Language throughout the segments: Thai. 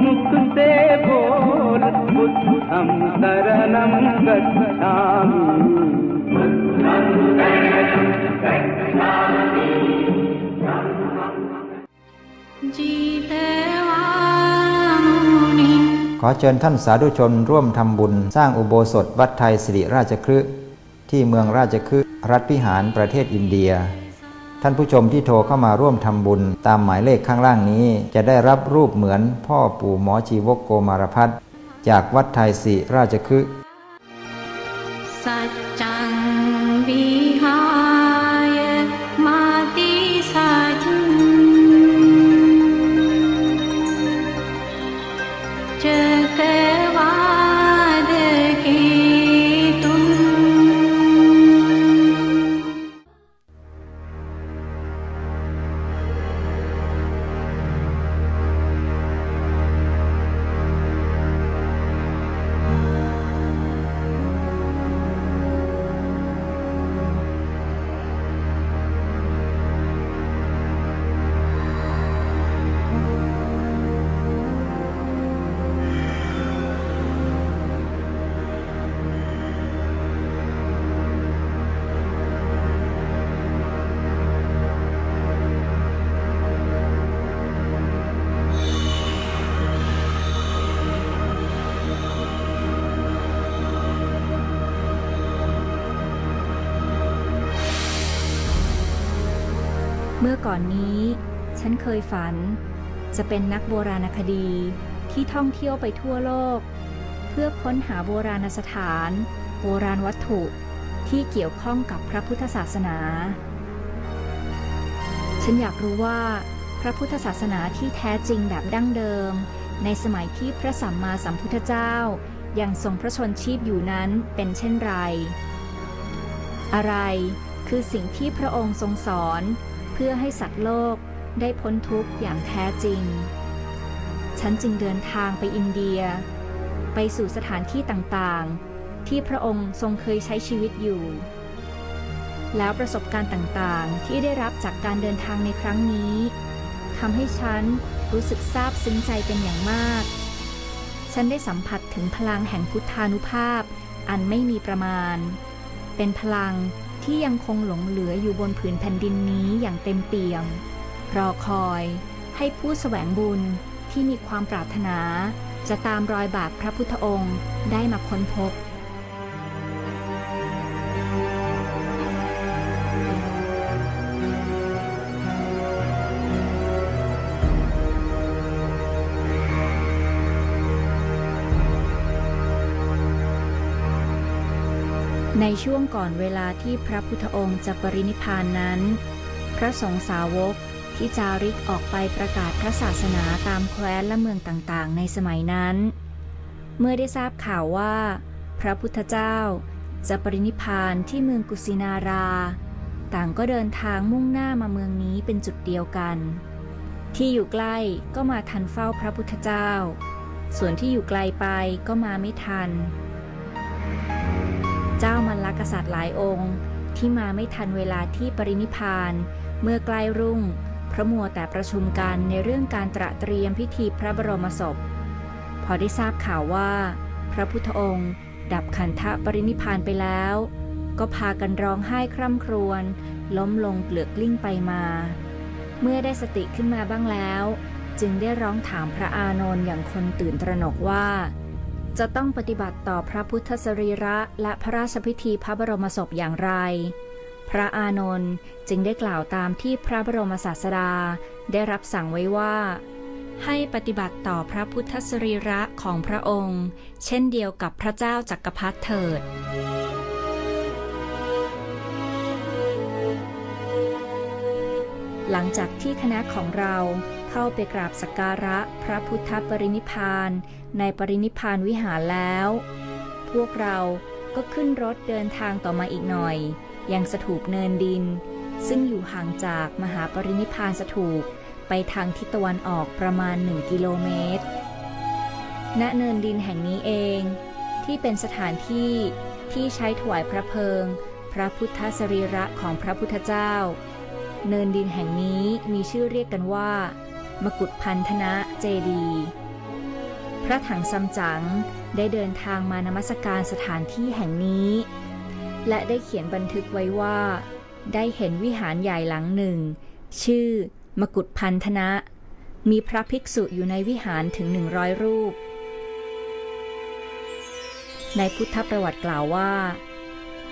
मुख से बोल बुद्धं शरणं गच्छामि ขอเชิญท่านสาธุชนร่วมทำบุญ สร้างอุโบสถวัดไทยสิริราชคฤห์ที่เมืองราชคฤห์รัฐพิหารประเทศอินเดีย ท่านผู้ชมที่โทรเข้ามาร่วมทำบุญ ตามหมายเลขข้างล่างนี้ จะได้รับรูปเหมือนพ่อปู่หมอชีวกโกมารพัฒจากวัดไทยศิราชคฤห์ ก่อนนี้ ฉันเคยฝัน จะเป็นนักโบราณคดีที่ท่องเที่ยวไปทั่วโลก เพื่อค้นหาโบราณสถาน โบราณวัตถุที่เกี่ยวข้องกับพระพุทธศาสนา ฉันอยากรู้ว่า พระพุทธศาสนาที่แท้จริงแบบดั้งเดิม ในสมัยที่พระสัมมาสัมพุทธเจ้ายังทรงพระชนชีพอยู่นั้นเป็นเช่นไร อะไรคือสิ่งที่พระองค์ทรงสอน พื่อให้สัตว์โลกได้พ้นทุกข์อย่างแท้จริง ฉันจึงเดินทางไปอินเดีย ไปสู่สถานที่ต่างๆ ที่พระองค์ทรงเคยใช้ชีวิตอยู่ แล้วประสบการณ์ต่างๆ ที่ได้รับจากการเดินทางในครั้งนี้ทำให้ฉันรู้สึกซาบซึ้งใจเป็นอย่างมาก ฉันได้สัมผัสถึงพลังแห่งพุทธานุภาพอันไม่มีประมาณ เป็นพลัง ที่ยังคงหลงเหลืออยู่บนผืนแผ่นดินนี้อย่างเต็มเปี่ยม รอคอยให้ผู้แสวงบุญที่มีความปรารถนา จะตามรอยบาปพระพุทธองค์ได้มาค้นพบ ในช่วงก่อนเวลาที่พระพุทธองค์จะปรินิพานนั้น พระสงฆ์สาวกที่จาริกออกไปประกาศพระศาสนาตามแคว้นและเมืองต่างๆ ในสมัยนั้น เมื่อได้ทราบข่าวว่า พระพุทธเจ้าจะปรินิพานที่เมืองกุสินารา ต่างก็เดินทางมุ่งหน้ามาเมืองนี้เป็นจุดเดียวกัน ที่อยู่ใกล้ก็มาทันเฝ้าพระพุทธเจ้า ส่วนที่อยู่ไกลไปก็มาไม่ทัน เจ้ามันลกษัตริย์หลายองค์ ที่มาไม่ทันเวลาที่ปรินิพาน เมื่อใกล้รุ่ง พระมัวแต่ประชุมกันในเรื่องการตระเตรียมพิธีพระบรมศพ พอได้ทราบข่าวว่า พระพุทธองค์ ดับขันธปรินิพพานไปแล้ว ก็พากันร้องไห้คร่ำครวญล้มลงเปลือกกลิ้งไปมา เมื่อได้สติขึ้นมาบ้างแล้ว จึงได้ร้องถามพระอานนท์อย่างคนตื่นตระหนกว่า จะต้องปฏิบัติต่อพระพุทธสรีระและพระราชพิธีพระบรมศพอย่างไร พระอานนท์จึงได้กล่าวตามที่พระบรมศาสดาได้รับสั่งไว้ว่า ให้ปฏิบัติต่อพระพุทธสรีระของพระองค์ เช่นเดียวกับพระเจ้าจักรพรรดิเถิดหลังจากที่คณะของเราเข้าไปกราบสักการะพระพุทธปรินิพาน ในปรินิพานวิหารแล้ว พวกเราก็ขึ้นรถเดินทางต่อมาอีกหน่อย ยังสถูปเนินดิน ซึ่งอยู่ห่างจากมหาปรินิพานสถูปไปทางทิศตะวันออกประมาณ1กิโลเมตร ณ เนินดินแห่งนี้เอง ที่เป็นสถานที่ที่ใช้ถวายพระเพลิง พระพุทธสรีระของพระพุทธเจ้า เนินดินแห่งนี้มีชื่อเรียกกันว่า มกุฏพันธนะเจดีย์ พระถังซัมจั๋งได้เดินทางมานมัสการสถานที่แห่งนี้ และได้เขียนบันทึกไว้ว่า ได้เห็นวิหารใหญ่หลังหนึ่ง ชื่อ มกุฏพันธนะ มีพระภิกษุอยู่ในวิหารถึงหนึ่งร้อยรูป ในพุทธประวัติกล่าวว่า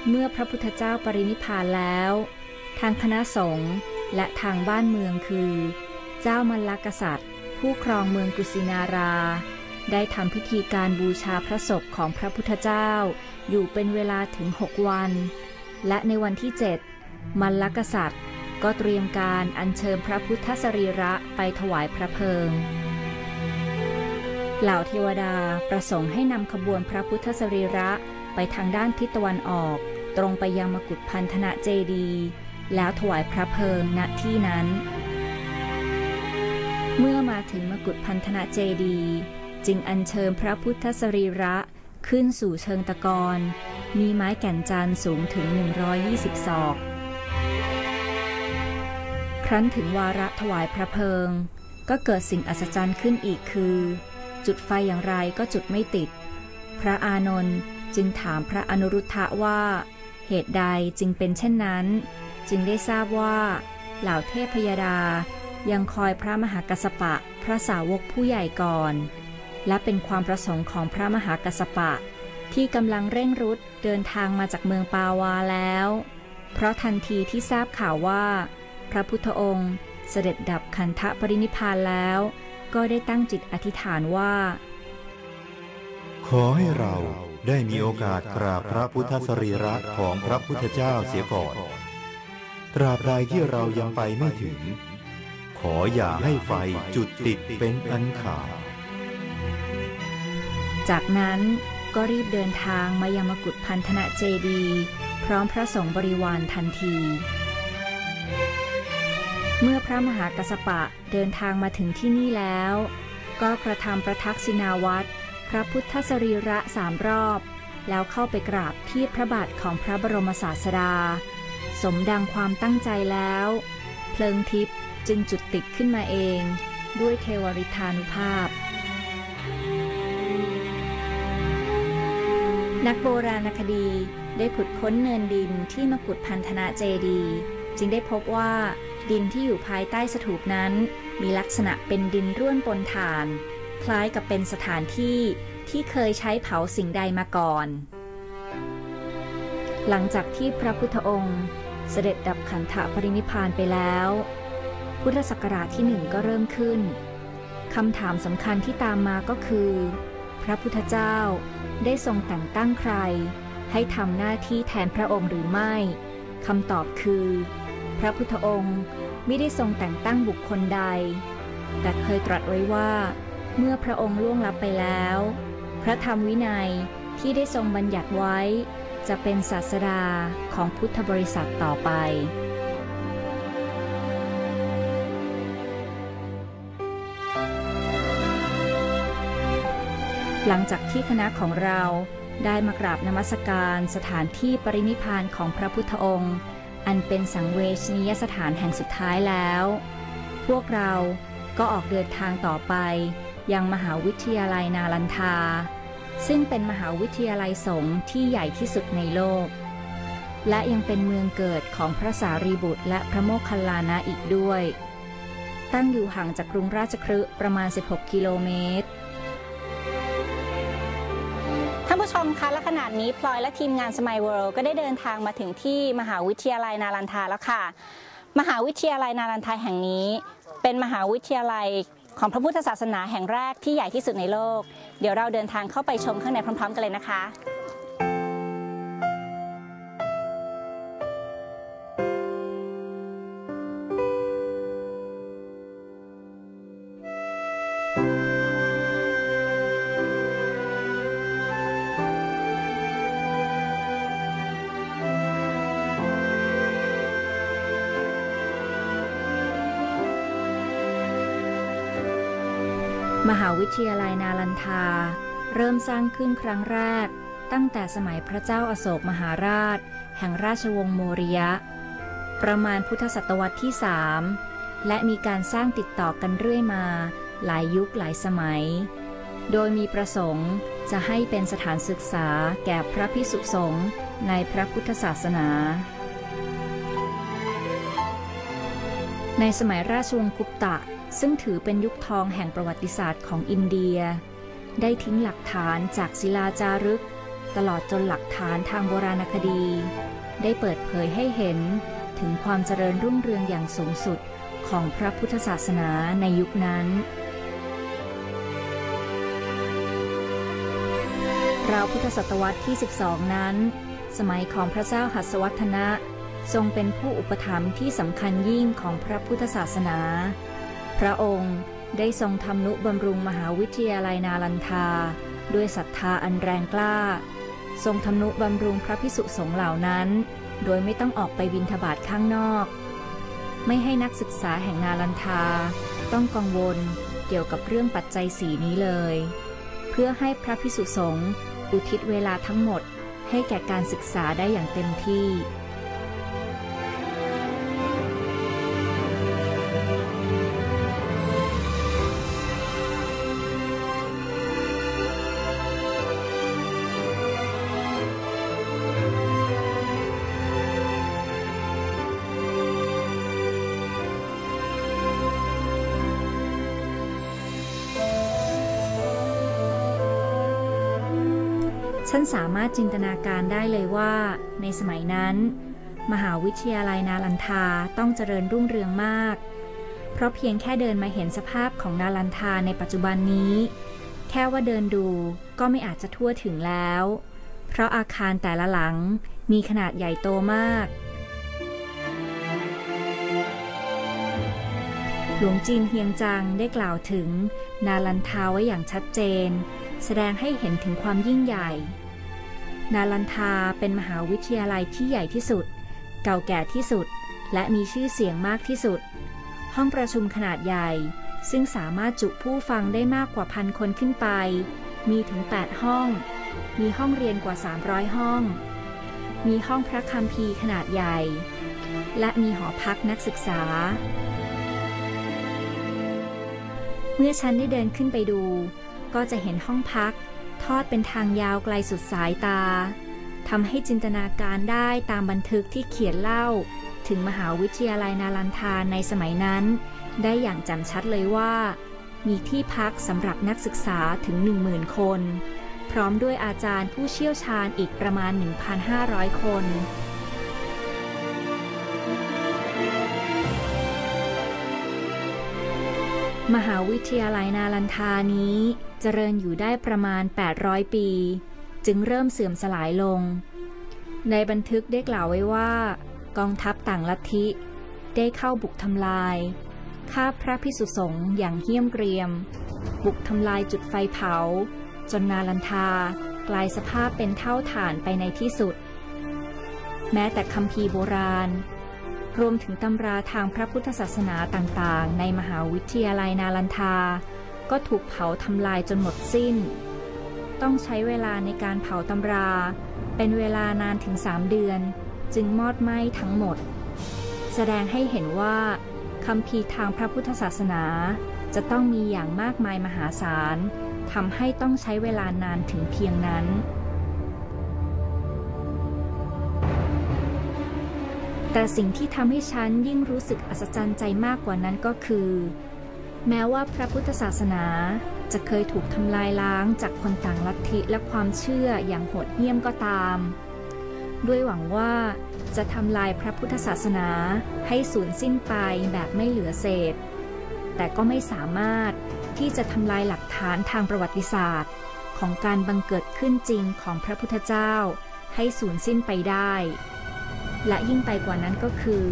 เมื่อพระพุทธเจ้าปรินิพพานแล้ว ทางคณะสงฆ์และทางบ้านเมืองคือ เจ้ามัลลกษัตริย์ ผู้ครองเมืองกุสินารา ได้ทำพิธีการบูชาพระศพของพระพุทธเจ้า อยู่เป็นเวลาถึงหกวัน และในวันที่เจ็ดมัลลกษัตริย์ ก็เตรียมการอัญเชิญพระพุทธสรีระไปถวายพระเพลิง เหล่าเทวดาประสงค์ให้นำขบวนพระพุทธสรีระไปทางด้านทิศตะวันออก ตรงไปยังมกุฏพันธนะเจดี แล้วถวายพระเพลิงณที่นั้น เมื่อมาถึงมกุฏพันธนะเจดี จึงอัญเชิญพระพุทธสรีระขึ้นสู่เชิงตะกอนมีไม้แก่นจันสูงถึง 120 ศอก ครั้นถึงวาระถวายพระเพลิง ก็เกิดสิ่งอัศจรรย์ขึ้นอีกคือ จุดไฟอย่างไรก็จุดไม่ติด พระอานนท์จึงถามพระอนุรุทธะว่า เหตุใดจึงเป็นเช่นนั้น จึงได้ทราบว่า เหล่าเทพยดายังคอยพระมหากัสปะพระสาวกผู้ใหญ่ก่อน และเป็นความประสงค์ของพระมหากัสปะ ที่กำลังเร่งรุดเดินทางมาจากเมืองปาวาแล้ว เพราะทันทีที่ทราบข่าวว่า พระพุทธองค์เสด็จดับขันธปรินิพพานแล้ว ก็ได้ตั้งจิตอธิษฐานว่า ขอให้เราได้มีโอกาสกราบพระพุทธสรีระของพระพุทธเจ้าเสียก่อน ตราบใดที่เรายังไปไม่ถึง ขออย่าให้ไฟจุดติดเป็นอันขาด จากนั้นก็รีบเดินทางมายังมกุฏพันธนะเจดี พร้อมพระสงฆ์บริวารทันที เมื่อพระมหากัสสปะเดินทางมาถึงที่นี่แล้ว ก็กระทำประทักษิณาวัตรพระพุทธสรีระสามรอบ แล้วเข้าไปกราบที่พระบาทของพระบรมศาสดา สมดังความตั้งใจแล้ว เพลิงทิพย์จึงจุดติดขึ้นมาเอง ด้วยเทวริธานุภาพ นักโบราณคดีได้ขุดค้นเนินดินที่มกุฏพันธนะเจดี จึงได้พบว่าดินที่อยู่ภายใต้สถูปนั้น มีลักษณะเป็นดินร่วนปนถ่าน คล้ายกับเป็นสถานที่ที่เคยใช้เผาสิ่งใดมาก่อน หลังจากที่พระพุทธองค์ เสด็จดับขันธปรินิพานไปแล้ว พุทธศักราชที่หนึ่งก็เริ่มขึ้นคำถามสำคัญที่ตามมาก็คือ พระพุทธเจ้า ได้ทรงแต่งตั้งใคร ให้ทำหน้าที่แทนพระองค์หรือไม่คำตอบคือ พระพุทธองค์ไม่ได้ทรงแต่งตั้งบุคคลใด แต่เคยตรัสไว้ว่า เมื่อพระองค์ล่วงลับไปแล้ว พระธรรมวินัยที่ได้ทรงบัญญัติไว้ จะเป็นศาสดาของพุทธบริษัทต่อไป หลังจากที่คณะของเราได้มากราบนมัสการสถานที่ปรินิพพานของพระพุทธองค์ อันเป็นสังเวชนียสถานแห่งสุดท้ายแล้ว พวกเราก็ออกเดินทางต่อไป ยังมหาวิทยาลัยนาลันทา ซึ่งเป็นมหาวิทยาลัยสงฆ์ที่ใหญ่ที่สุดในโลก และยังเป็นเมืองเกิดของพระสารีบุตรและพระโมคคัลลานะอีกด้วย ตั้งอยู่ห่างจากกรุงราชคฤห์ประมาณ 16 กิโลเมตร ผู้ชมคะและขนาดนี้พลอยและทีมงานสมัยเวิลด์ก็ได้เดินทางมาถึงที่มหาวิทยาลัยนารันทาแล้วค่ะ มหาวิทยาลัยนารันทาแห่งนี้ เป็นมหาวิทยาลัยของพระพุทธศาสนาแห่งแรกที่ใหญ่ที่สุดในโลก เดี๋ยวเราเดินทางเข้าไปชมข้างในพร้อม ๆ กันเลยนะคะ วิทยาลัยนาลันทา เริ่มสร้างขึ้นครั้งแรก ตั้งแต่สมัยพระเจ้าอาโศกมหาราช แห่งราชวงศ์โมริยะ ประมาณพุทธศตวรรษที่สามและมีการสร้างติดต่อกันเรื่อยมา หลายยุคหลายสมัย โดยมีประสงค์จะให้เป็นสถานศึกษาแก่พระพิสุสงฆ์ในพระพุทธศาสนาในสมัยราชวงศ์กุปตะ ซึ่งถือเป็นยุคทองแห่งประวัติศาสตร์ของอินเดีย ได้ทิ้งหลักฐานจากศิลาจารึก ตลอดจนหลักฐานทางโบราณคดี ได้เปิดเผยให้เห็นถึงความเจริญรุ่งเรืองอย่างสูงสุดของพระพุทธศาสนาในยุคนั้น ราวพุทธศตวรรษที่ 12 นั้น สมัยของพระเจ้าหัสวัฒนะ ทรงเป็นผู้อุปถัมภ์ที่สำคัญยิ่งของพระพุทธศาสนา พระองค์ได้ทรงทำนุบำรุงมหาวิทยาลัยนาลันทา ด้วยศรัทธาอันแรงกล้า ทรงทำนุบำรุงพระพิสุสงฆ์เหล่านั้น โดยไม่ต้องออกไปบินทบาทข้างนอก ไม่ให้นักศึกษาแห่งนาลันทา ต้องกังวลเกี่ยวกับเรื่องปัจจัยสีนี้เลย เพื่อให้พระพิสุสงฆ์อุทิศเวลาทั้งหมดให้แก่การศึกษาได้อย่างเต็มที่ ฉันสามารถจินตนาการได้เลยว่า ในสมัยนั้น มหาวิทยาลัยนาลันทาต้องเจริญรุ่งเรืองมาก เพราะเพียงแค่เดินมาเห็นสภาพของนาลันทาในปัจจุบันนี้ แค่ว่าเดินดูก็ไม่อาจจะทั่วถึงแล้ว เพราะอาคารแต่ละหลังมีขนาดใหญ่โตมาก หลวงจีนเฮียงจังได้กล่าวถึงนาลันทาไว้อย่างชัดเจนแสดงให้เห็นถึงความยิ่งใหญ่ นาลันทาเป็นมหาวิทยาลัยที่ใหญ่ที่สุด เก่าแก่ที่สุด และมีชื่อเสียงมากที่สุด ห้องประชุมขนาดใหญ่ ซึ่งสามารถจุผู้ฟังได้มากกว่าพันคนขึ้นไป มีถึง 8 ห้อง มีห้องเรียนกว่า 300 ห้อง มีห้องพระคัมภีร์ขนาดใหญ่ และมีหอพักนักศึกษา เมื่อฉันได้เดินขึ้นไปดู ก็จะเห็นห้องพัก ทอดเป็นทางยาวไกลสุดสายตาทำให้จินตนาการได้ตามบันทึกที่เขียนเล่า ถึงมหาวิทยาลัยนาลันทาในสมัยนั้น ได้อย่างจำชัดเลยว่า มีที่พักสำหรับนักศึกษาถึง 10,000 คน พร้อมด้วยอาจารย์ผู้เชี่ยวชาญอีกประมาณ 1,500 คนมหาวิทยาลัยนาลันทานี้ เจริญอยู่ได้ประมาณ 800 ปี จึงเริ่มเสื่อมสลายลง ในบันทึกได้กล่าวไว้ว่า กองทัพต่างลัทธิ ได้เข้าบุกทำลายฆ่าพระพิสุสงฆ์อย่างเหี้ยมเกรียม บุกทำลายจุดไฟเผา จนนาลันทากลายสภาพเป็นเท่าฐานไปในที่สุด แม้แต่คัมภีโบราณ รวมถึงตำราทางพระพุทธศาสนาต่างๆ ในมหาวิทยาลัยนาลันทา ก็ถูกเผาทำลายจนหมดสิ้น ต้องใช้เวลาในการเผาตำรา เป็นเวลานานถึงสามเดือน จึงมอดไหม้ทั้งหมด แสดงให้เห็นว่าคัมภีทางพระพุทธศาสนาจะต้องมีอย่างมากมายมหาศาลทำให้ต้องใช้เวลานานถึงเพียงนั้น แต่สิ่งที่ทำให้ฉันยิ่งรู้สึกอัศจรรย์ใจมากกว่านั้นก็คือ แม้ว่าพระพุทธศาสนาจะเคยถูกทำลายล้างจากคนต่างลัทธิและความเชื่ออย่างโหดเหี้ยมก็ตาม ด้วยหวังว่าจะทำลายพระพุทธศาสนาให้สูญสิ้นไปแบบไม่เหลือเศษ แต่ก็ไม่สามารถที่จะทำลายหลักฐานทางประวัติศาสตร์ ของการบังเกิดขึ้นจริงของพระพุทธเจ้า ให้สูญสิ้นไปได้ และยิ่งไปกว่านั้นก็คือ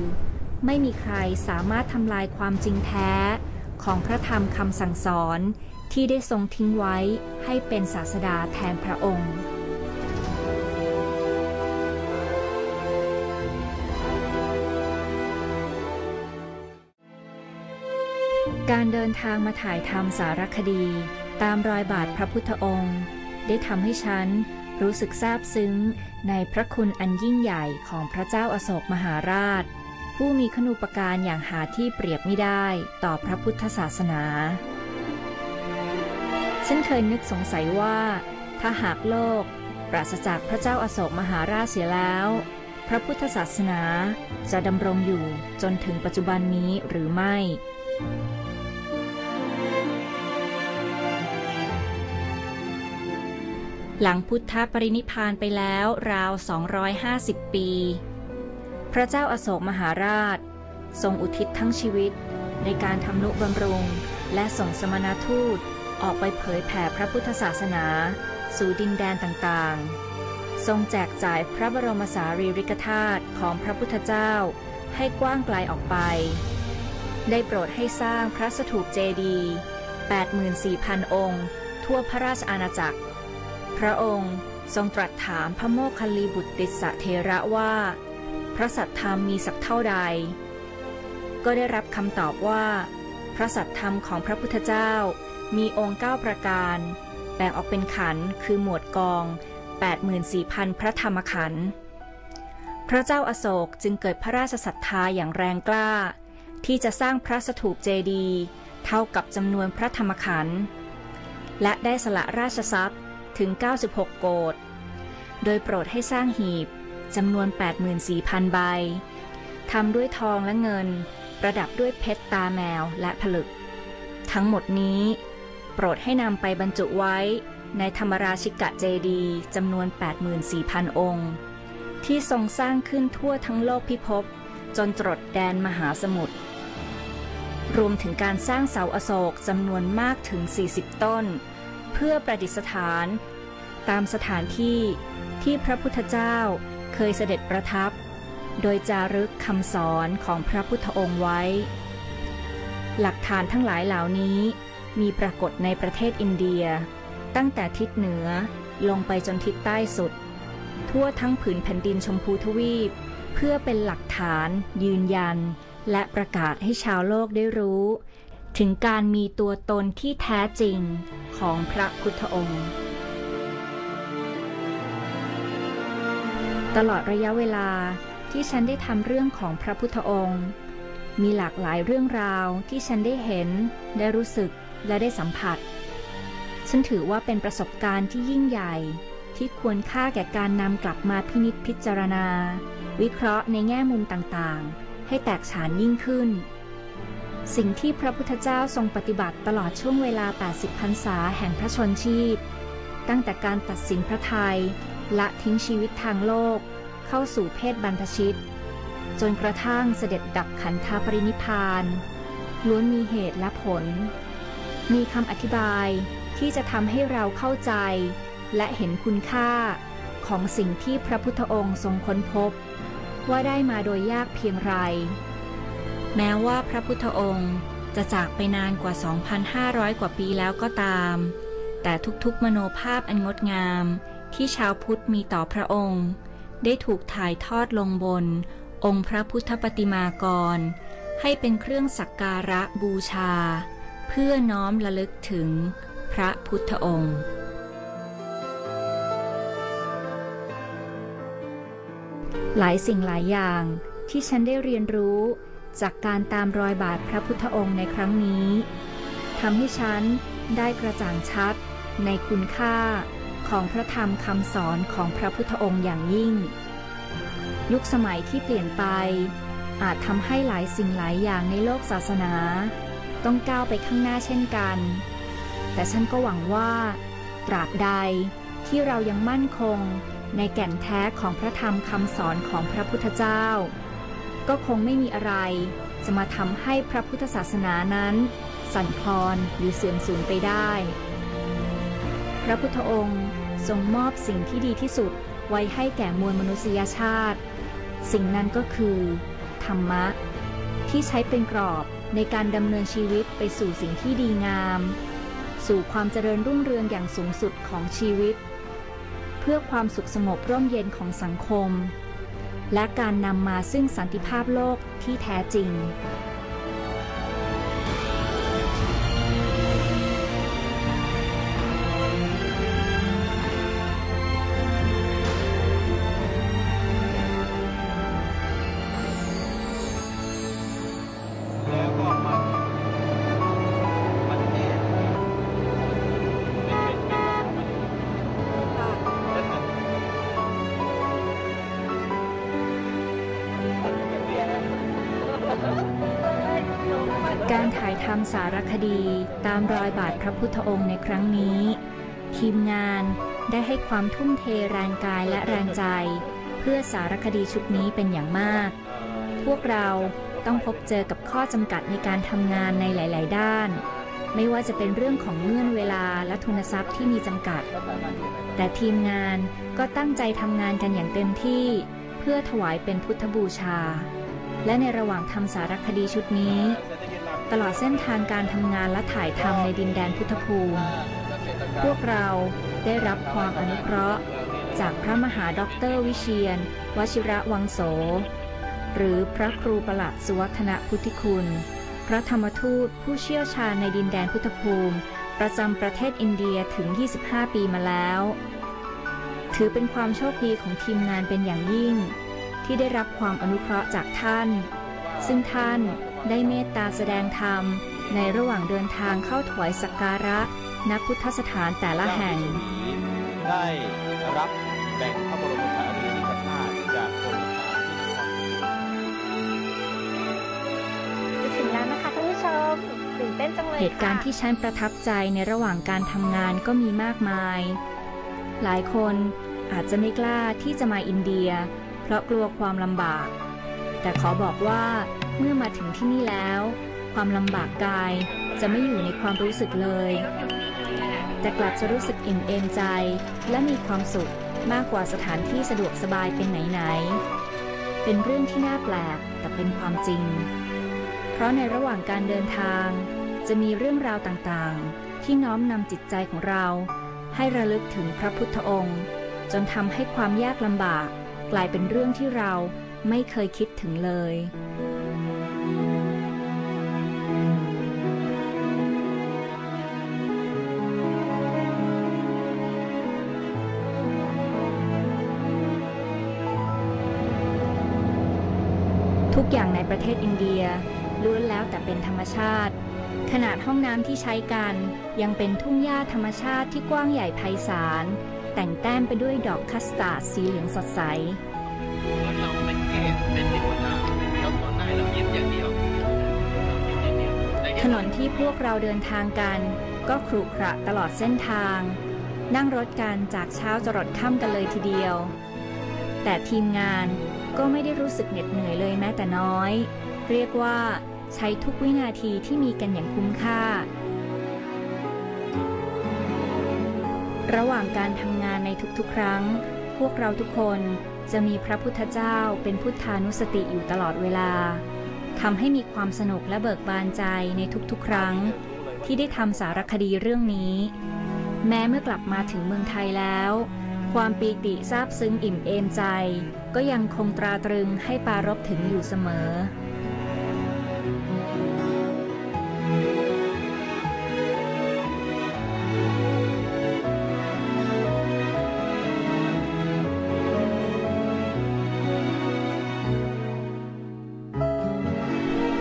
ไม่มีใครสามารถทำลายความจริงแท้ ของพระธรรมคำสั่งสอนที่ได้ทรงทิ้งไว้ให้เป็นศาสดาแทนพระองค์การเดินทางมาถ่ายทำสารคดี ตามรอยบาทพระพุทธองค์ ได้ทำให้ฉันรู้สึกซาบซึ้งในพระคุณอันยิ่งใหญ่ของพระเจ้าอาโศกมหาราช ผู้มีขนูปการอย่างหาที่เปรียบไม่ได้ต่อพระพุทธศาสนา ฉันเคยนึกสงสัยว่า ถ้าหากโลก ปราศจากพระเจ้าอาโศกมหาราชเสียแล้ว พระพุทธศาสนาจะดำรงอยู่จนถึงปัจจุบันนี้หรือไม่ หลังพุทธปรินิพพานไปแล้วราว 250 ปี พระเจ้าอาโศกมหาราช ทรงอุทิศทั้งชีวิต ในการทำนุบำรุง และส่งสมณทูตออกไปเผยแผ่พระพุทธศาสนา สู่ดินแดนต่างๆ ทรงแจกจ่ายพระบรมสารีริกธาตุของพระพุทธเจ้าให้กว้างไกลออกไป ได้โปรดให้สร้างพระสถูปเจดีย์84,000 องค์ ทั่วพระราชอาณาจักร พระองค์ทรงตรัสถามพระโมคคัลลีบุตรติสะเทระว่า พระสัทธรรมมีสักเท่าใด ก็ได้รับคำตอบว่า พระสัทธรรมของพระพุทธเจ้า มีองค์เก้าประการ แบ่งออกเป็นขันคือหมวดกอง 84,000 พระธรรมขันธ์พระเจ้าอาโศกจึงเกิดพระราชศรัทธาอย่างแรงกล้า ที่จะสร้างพระสถูปเจดีย์เท่ากับจำนวนพระธรรมขันธ์และได้สละราชทรัพย์ถึง 96 โกดโดยโปรดให้สร้างหีบ จำนวน 84,000 ใบทำด้วยทองและเงิน ประดับด้วยเพชรตาแมวและผลึก ทั้งหมดนี้ โปรดให้นำไปบรรจุไว้ในธรรมราชิกะเจดีจำนวน 84,000 องค์ ที่ทรงสร้างขึ้นทั่วทั้งโลกพิภพจนตรดแดนมหาสมุทรรวมถึงการสร้างเสาอโศกจำนวนมากถึง 40 ต้น เพื่อประดิษฐาน ตามสถานที่ที่พระพุทธเจ้า เคยเสด็จประทับ โดยจารึกคำสอนของพระพุทธองค์ไว้ หลักฐานทั้งหลายเหล่านี้มีปรากฏในประเทศอินเดีย ตั้งแต่ทิศเหนือลงไปจนทิศใต้สุด ทั่วทั้งผืนแผ่นดินชมพูทวีป เพื่อเป็นหลักฐานยืนยัน และประกาศให้ชาวโลกได้รู้ ถึงการมีตัวตนที่แท้จริงของพระพุทธองค์ ตลอดระยะเวลาที่ฉันได้ทำเรื่องของพระพุทธองค์ มีหลากหลายเรื่องราวที่ฉันได้เห็น ได้รู้สึกและได้สัมผัส ฉันถือว่าเป็นประสบการณ์ที่ยิ่งใหญ่ที่ควรค่าแก่การนำกลับมาพินิจพิจารณา วิเคราะห์ในแง่มุมต่างๆ ให้แตกฉานยิ่งขึ้น สิ่งที่พระพุทธเจ้าทรงปฏิบัติตลอดช่วงเวลา 80 พรรษาแห่งพระชนชีพ ตั้งแต่การตัดสินพระไทย ละทิ้งชีวิตทางโลก เข้าสู่เพศบรรพชิต จนกระทั่งเสด็จดับขันธปรินิพาน ล้วนมีเหตุและผล มีคำอธิบายที่จะทำให้เราเข้าใจ และเห็นคุณค่าของสิ่งที่พระพุทธองค์ทรงค้นพบ ว่าได้มาโดยยากเพียงไร แม้ว่าพระพุทธองค์จะจากไปนานกว่า 2,500 กว่าปีแล้วก็ตาม แต่ทุกๆมโนภาพอันงดงาม ที่ชาวพุทธมีต่อพระองค์ ได้ถูกถ่ายทอดลงบน องค์พระพุทธปฏิมากร ให้เป็นเครื่องสักการะบูชา เพื่อน้อมระลึกถึงพระพุทธองค์ หลายสิ่งหลายอย่างที่ฉันได้เรียนรู้จากการตามรอยบาทพระพุทธองค์ในครั้งนี้ทำให้ฉันได้กระจ่างชัดในคุณค่า ของพระธรรมคำสอนของพระพุทธองค์อย่างยิ่ง ยุคสมัยที่เปลี่ยนไป อาจทำให้หลายสิ่งหลายอย่างในโลกศาสนา ต้องก้าวไปข้างหน้าเช่นกัน แต่ฉันก็หวังว่า ตราบใดที่เรายังมั่นคงในแก่นแท้ของพระธรรมคำสอนของพระพุทธเจ้า ก็คงไม่มีอะไรจะมาทำให้พระพุทธศาสนานั้น สั่นคลอนหรือเสื่อมสูญไปได้ พระพุทธองค์ ทรงมอบสิ่งที่ดีที่สุดไว้ให้แก่มวลมนุษยชาติ สิ่งนั้นก็คือ ธรรมะ ที่ใช้เป็นกรอบในการดำเนินชีวิตไปสู่สิ่งที่ดีงาม สู่ความเจริญรุ่งเรืองอย่างสูงสุดของชีวิต เพื่อความสุขสงบร่มเย็นของสังคม และการนำมาซึ่งสันติภาพโลกที่แท้จริงายทำสารคดีตามรอยบาทพระพุทธองค์ในครั้งนี้ ทีมงานได้ให้ความทุ่มเทแรงกายและแรงใจ เพื่อสารคดีชุดนี้เป็นอย่างมาก พวกเราต้องพบเจอกับข้อจำกัดในการทำงานในหลาย ๆ ด้าน ไม่ว่าจะเป็นเรื่องของเงื่อนเวลาและทุนทรัพย์ที่มีจำกัด แต่ทีมงานก็ตั้งใจทำงานกันอย่างเต็มที่ เพื่อถวายเป็นพุทธบูชา และในระหว่างทำสารคดีชุดนี้ ตลอดเส้นทางการทำงานและถ่ายทำในดินแดนพุทธภูมิ พวกเราได้รับความอนุเคราะห์ จากพระมหาด็อกเตอร์วิเชียน วชิระวังโส หรือพระครูประหลัดสุวัฒนพุทธิคุณ พระธรรมทูตผู้เชี่ยวชาญในดินแดนพุทธภูมิ ประจำประเทศอินเดียถึง 25 ปีมาแล้ว ถือเป็นความโชคดีของทีมงานเป็นอย่างยิ่ง ที่ได้รับความอนุเคราะห์จากท่าน ซึ่งท่าน ได้เมตตาแสดงธรรม ในระหว่างเดินทางเข้าถวายสักการะณพุทธสถานแต่ละแห่ง ได้รับแบ่งพระบรมสารีริกธาตุจากคนทางที่มีความจะถึงแล้วนะคะท่านผู้ชมตื่นเต้นจังเลยเหตุการณ์ค่ะที่ฉันประทับใจในระหว่างการทำงานก็มีมากมาย หลายคนอาจจะไม่กล้าที่จะมาอินเดีย เพราะกลัวความลำบาก แต่ขอบอกว่า เมื่อมาถึงที่นี่แล้ว ความลำบากกายจะไม่อยู่ในความรู้สึกเลย แต่กลับจะรู้สึกอิ่มเอมใจ และมีความสุขมากกว่าสถานที่สะดวกสบายเป็นไหนๆ เป็นเรื่องที่น่าแปลกแต่เป็นความจริง เพราะในระหว่างการเดินทาง จะมีเรื่องราวต่างๆ ที่น้อมนำจิตใจของเรา ให้ระลึกถึงพระพุทธองค์ จนทำให้ความยากลำบาก กลายเป็นเรื่องที่เราไม่เคยคิดถึงเลย ประเทศอินเดียล้วนแล้วแต่เป็นธรรมชาติ ขนาดห้องน้ำที่ใช้กัน ยังเป็นทุ่งหญ้าธรรมชาติที่กว้างใหญ่ไพศาล แต่งแต้มไปด้วยดอกคัสตาร์ดสีเหลืองสดใสเราเป็นเกศเป็นเด็กคนหน้าเราตอนได้เรายิ้มอย่างเดียวยิ้มอย่างเดียวแต่ถนนที่พวกเราเดินทางกัน ก็ขรุขระตลอดเส้นทาง นั่งรถกันจากเช้าจรดค่ำกันเลยทีเดียว แต่ทีมงาน ก็ไม่ได้รู้สึกเหน็ดเหนื่อยเลยแม้แต่น้อย เรียกว่าใช้ทุกวินาทีที่มีกันอย่างคุ้มค่า ระหว่างการทำงานในทุกๆ ครั้ง พวกเราทุกคนจะมีพระพุทธเจ้าเป็นพุทธานุสติอยู่ตลอดเวลาทำให้มีความสนุกและเบิกบานใจในทุกๆ ครั้ง ที่ได้ทำสารคดีเรื่องนี้ แม้เมื่อกลับมาถึงเมืองไทยแล้ว ความปีติซาบซึ้งอิ่มเอมใจ ก็ยังคงตราตรึงให้ปารบถึงอยู่เสมอ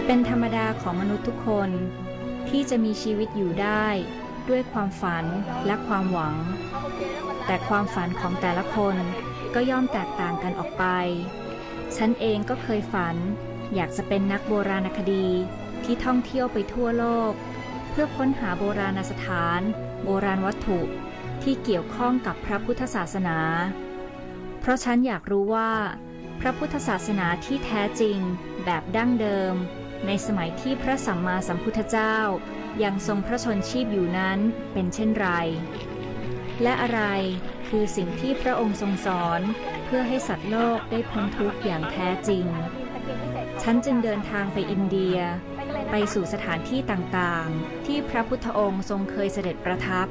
เป็นธรรมดาของมนุษย์ทุกคนที่จะมีชีวิตอยู่ได้ ด้วยความฝันและความหวัง แต่ความฝันของแต่ละคนก็ย่อมแตกต่างกันออกไป ฉันเองก็เคยฝัน อยากจะเป็นนักโบราณคดีที่ท่องเที่ยวไปทั่วโลก เพื่อค้นหาโบราณสถาน โบราณวัตถุที่เกี่ยวข้องกับพระพุทธศาสนา เพราะฉันอยากรู้ว่า พระพุทธศาสนาที่แท้จริงแบบดั้งเดิม ในสมัยที่พระสัมมาสัมพุทธเจ้า ยังทรงพระชนชีพอยู่นั้นเป็นเช่นไร และอะไรคือสิ่งที่พระองค์ทรงสอนเพื่อให้สัตว์โลกได้พ้นทุกข์อย่างแท้จริง ฉันจึงเดินทางไปอินเดีย ไปสู่สถานที่ต่างๆ ที่พระพุทธองค์ทรงเคยเสด็จประทับ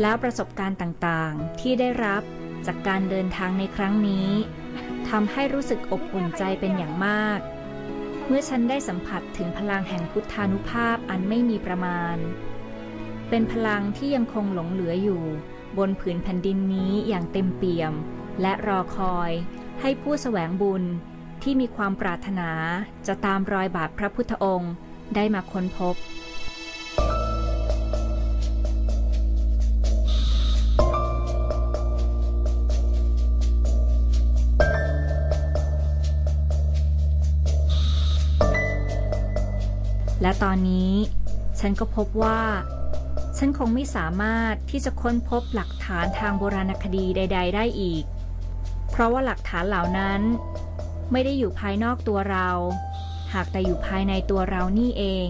แล้วประสบการณ์ต่างๆ ที่ได้รับจากการเดินทางในครั้งนี้ทำให้รู้สึกอบอุ่นใจเป็นอย่างมาก เมื่อฉันได้สัมผัสถึงพลังแห่งพุทธานุภาพอันไม่มีประมาณ เป็นพลังที่ยังคงหลงเหลืออยู่ บนผืนแผ่นดินนี้อย่างเต็มเปี่ยม และรอคอยให้ผู้แสวงบุญที่มีความปรารถนาจะตามรอยบาทพระพุทธองค์ได้มาค้นพบ และตอนนี้ ฉันก็พบว่า ฉันคงไม่สามารถที่จะค้นพบหลักฐานทางโบราณคดีใด ๆ ได้อีก เพราะว่าหลักฐานเหล่านั้น ไม่ได้อยู่ภายนอกตัวเรา หากแต่อยู่ภายในตัวเรานี่เอง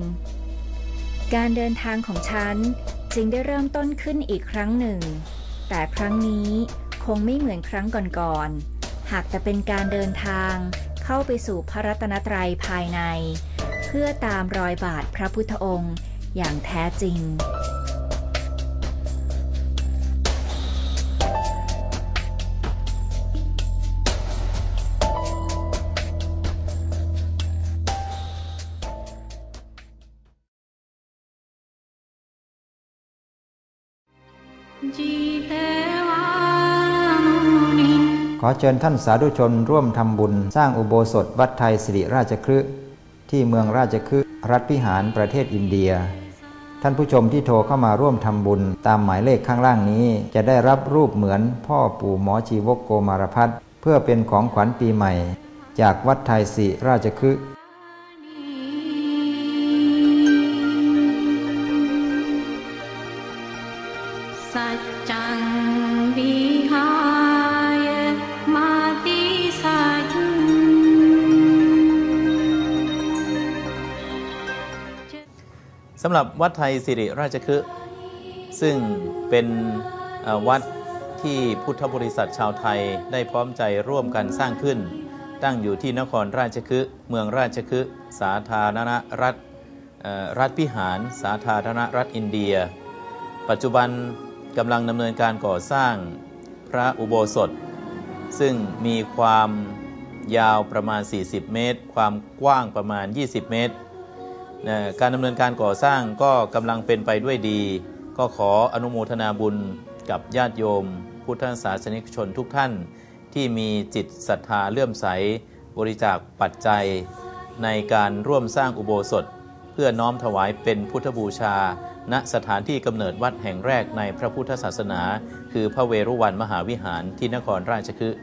การเดินทางของฉันจึงได้เริ่มต้นขึ้นอีกครั้งหนึ่ง แต่ครั้งนี้คงไม่เหมือนครั้งก่อนๆ หากแต่เป็นการเดินทางเข้าไปสู่พระรัตนตรัยภายใน พื่อตามรอยบาทพระพุทธองค์อย่างแท้จริง ขอเชิญท่านสาธุชนร่วมทำบุญ สร้างอุโบสถวัดไทยสิริราชคฤห์ ที่เมืองราชคฤห์รัฐพิหารประเทศอินเดีย ท่านผู้ชมที่โทรเข้ามาร่วมทำบุญตามหมายเลขข้างล่างนี้ จะได้รับรูปเหมือนพ่อปู่หมอชีวกโกมารพัฒน์เพื่อเป็นของขวัญปีใหม่ จากวัดไทยสิราชคฤห์ำหรับวัดไทยสิริราชคฤห์ซึ่งเป็นวัดที่พุทธบริษัทชาวไทยได้พร้อมใจร่วมกันสร้างขึ้น ตั้งอยู่ที่นครราชคฤห์เมืองราชคฤห์สาธารณรัฐรัฐพิหาร สาธารณรัฐอินเดีย ปัจจุบันกำลังดำเนินการก่อสร้างพระอุโบสถ ซึ่งมีความยาวประมาณ 40 เมตร ความกว้างประมาณ 20 เมตร การดำเนินการก่อสร้างก็กำลังเป็นไปด้วยดี ก็ขออนุโมทนาบุญกับญาติโยม พุทธศาสนิกชนทุกท่าน ที่มีจิตศรัทธาเลื่อมใส บริจาคปัจจัย ในการร่วมสร้างอุโบสถ เพื่อน้อมถวายเป็นพุทธบูชา ณสถานที่กำเนิดวัดแห่งแรกในพระพุทธศาสนา คือพระเวรุวันมหาวิหารที่นครราชคฤห์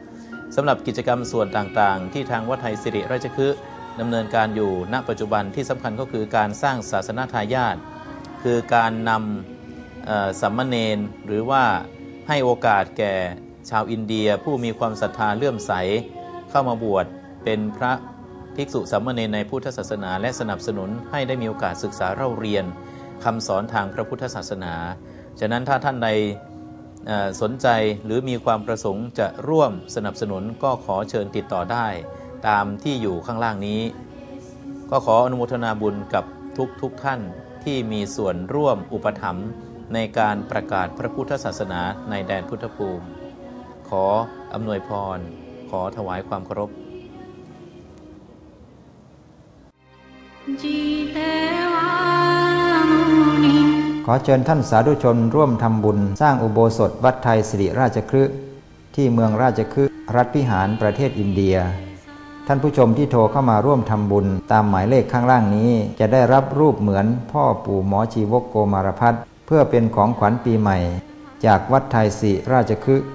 สำหรับกิจกรรมส่วนต่างๆ ที่ทางวัดไทยสิริราชคฤห์ ดำเนินการอยู่ณปัจจุบันที่สำคัญก็คือการสร้างศาสนาทายาทคือการนำสัมมเนนหรือว่าให้โอกาสแก่ชาวอินเดียผู้มีความศรัทธาเลื่อมใส เข้ามาบวชเป็นพระภิกษุสัมมเนนในพุทธศาสนา และสนับสนุนให้ได้มีโอกาสศึกษาเล่าเรียนคำสอนทางพระพุทธศาสนา ฉะนั้นถ้าท่านใดสนใจหรือมีความประสงค์จะร่วมสนับสนุนก็ขอเชิญติดต่อได้ ตามที่อยู่ข้างล่างนี้ ก็ขออนุโมทนาบุญกับทุกทุกท่านที่มีส่วนร่วมอุปถัมภ์ในการประกาศพระพุทธศาสนาในแดนพุทธภูมิ ขออำนวยพร ขอถวายความเคารพจิเตวามุนิขอเชิญท่านสาธุชนร่วมทำบุญ สร้างอุโบสถวัดไทยสิริราชคฤห์ที่เมืองราชคฤห์รัฐพิหารประเทศอินเดีย ท่านผู้ชมที่โทรเข้ามาร่วมทำบุญ ตามหมายเลขข้างล่างนี้ จะได้รับรูปเหมือนพ่อปู่หมอชีวกโกมารพัฒน์เพื่อเป็นของขวัญปีใหม่ จากวัดไทยศิราชคฤห์